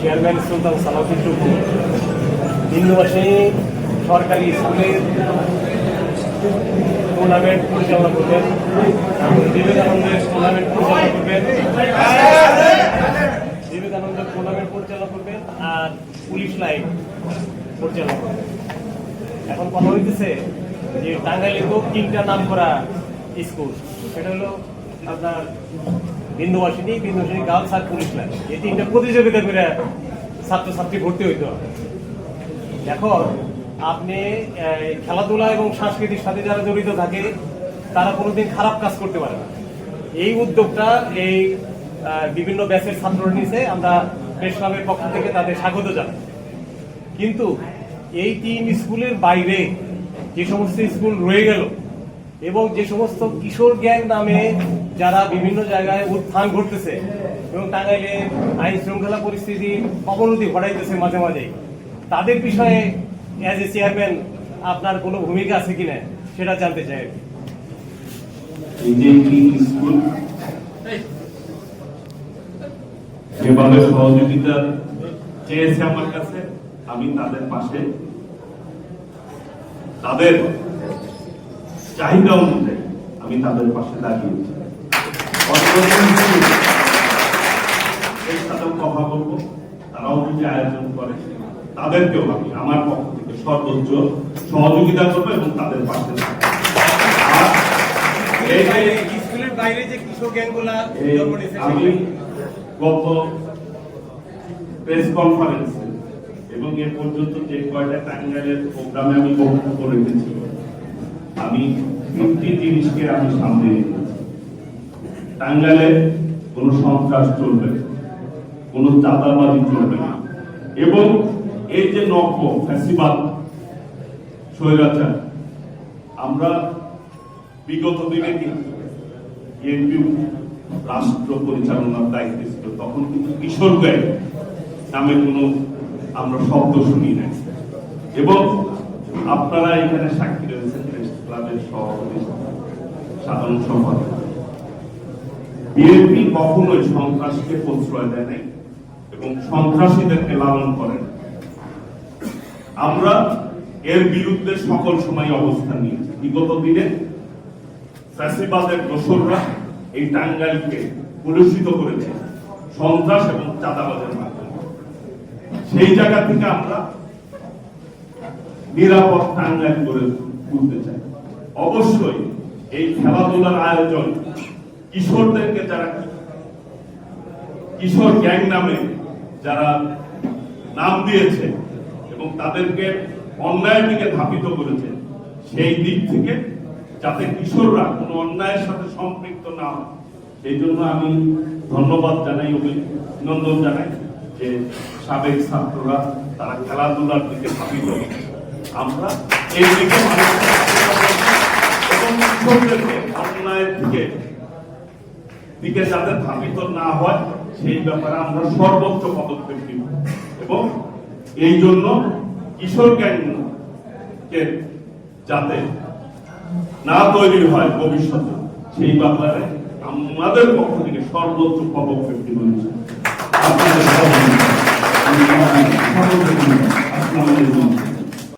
Chairman সুলতান সালাউদ্দিন টুকু হিন্দুবাসী সরকারি স্কুলের টুর্নামেন্ট পরিচালনা করবেন তারপরে বিবেকানন্দের টুর্নামেন্ট পরিচালনা করবেন, বিবেকানন্দের টুর্নামেন্ট পরিচালনা করবেন, আর পুলিশ লাইন পরিচালনা করবেন। এখন কথা হইতেছে যে টাঙ্গাইলে তো তিনটা নাম করা স্কুল, সেটা হলো আপনার বিন্দুবাসিনী বিন্দুবাসিনী গার্লস আর পুলিশ লাইন। এই তিনটা প্রতিযোগিতা করে ছাত্রছাত্রী ভর্তি হইতে হবে। এখন আপনি খেলাধুলা এবং সাংস্কৃতিক সাথে যারা জড়িত থাকে, তারা কোনোদিন খারাপ কাজ করতে পারে না। এই উদ্যোগটা এই বিভিন্ন ব্যাচের ছাত্ররা নিছে, আমরা প্রেস ক্লাবের পক্ষ থেকে তাদের স্বাগত জানাই। কিন্তু এই তিন স্কুলের বাইরে যে সমস্ত স্কুল রয়ে গেল এবং যে সমস্ত কিশোর গ্যাং নামে যারা বিভিন্ন জায়গায় উত্থান ঘটতেছে এবং টাঙ্গাইলে আইন শৃঙ্খলা পরিস্থিতি অবনতি ঘটাইতেছে মাঝে মাঝে তাদের বিষয়ে অ্যাজ এ চেয়ারম্যান আপনার কোনো ভূমিকা আছে কিনা সেটা জানতে চাই যেভাবে সহযোগিতা চেয়েছে আমার কাছে, আমি তাদের পাশে। তাদের চাহিদা অনুযায়ী আমি তাদের পাশে দাঁড়িয়েছি। তাদেরকেও আমি আমার সর্বোচ্চ সহযোগিতা এবং তাদের আমি এবং এ পর্যন্ত যে কয়টা টাঙ্গাইলের প্রোগ্রামে আমি বক্তব্য রেখেছি আমি তিনটি জিনিসকে আমি সামনে রেখেছি। টাঙ্গাইলে কোনো সন্ত্রাস চলবে কোনো চাঁদাবাজি চলবে না। এবং এই যে নক্ষ ফ্যাসিবাদ আমরা বিগত দিনে কিন্তু রাষ্ট্র পরিচালনার দায়িত্বে ছিল, তখন কিন্তু কিশোর গায়ে নামে কোনো আমরা শব্দ শুনি নাই। এবং আপনারা এখানে সাক্ষী রয়েছেন, প্রেস ক্লাবের সভাপতি, সাধারণ সম্পাদক। বিএনপি কখনোই সন্ত্রাসকে প্রশ্রয় দেয় নাই এবং সন্ত্রাসীদেরকে লালন করেন আমরা এর বিরুদ্ধে সকল সময় অবস্থান নিয়েছি। বিগত দিনে ফ্যাসিবাদের দোসররা এই টাঙ্গাইলকে কলুষিত করেছে সন্ত্রাস এবং চাঁদাবাজের মাধ্যমে। সেই জায়গা থেকে আমরা নিরাপদ টাঙ্গাইল করে তুলতে চাই। অবশ্যই এই খেলাধুলার আয়োজন কিশোরদেরকে যারা কিশোর গ্যাং নামে যারা নাম দিয়েছে এবং তাদেরকে অন্যায়ের দিকে ধাপিত করেছে, সেই দিক থেকে যাতে কিশোররা কোনো অন্যায়ের সাথে সম্পৃক্ত না হয় সেই জন্য আমি ধন্যবাদ জানাই, অভিনন্দন জানাই যে সাবেক ছাত্ররা তারা খেলাধুলার দিকে ধাপিত। আমরা এই দিকে অন্যায়ের দিকে দিকে যাতে ধাবিত না হয়, সেই ব্যাপারে আমরা সর্বোচ্চ পদক্ষেপ নিব। এবং এই জন্য কিশোর জ্ঞানকে যাতে না তৈরি হয় ভবিষ্যতে, সেই ব্যাপারে আমাদের পক্ষ থেকে সর্বোচ্চ পদক্ষেপ নিব। আপনাদের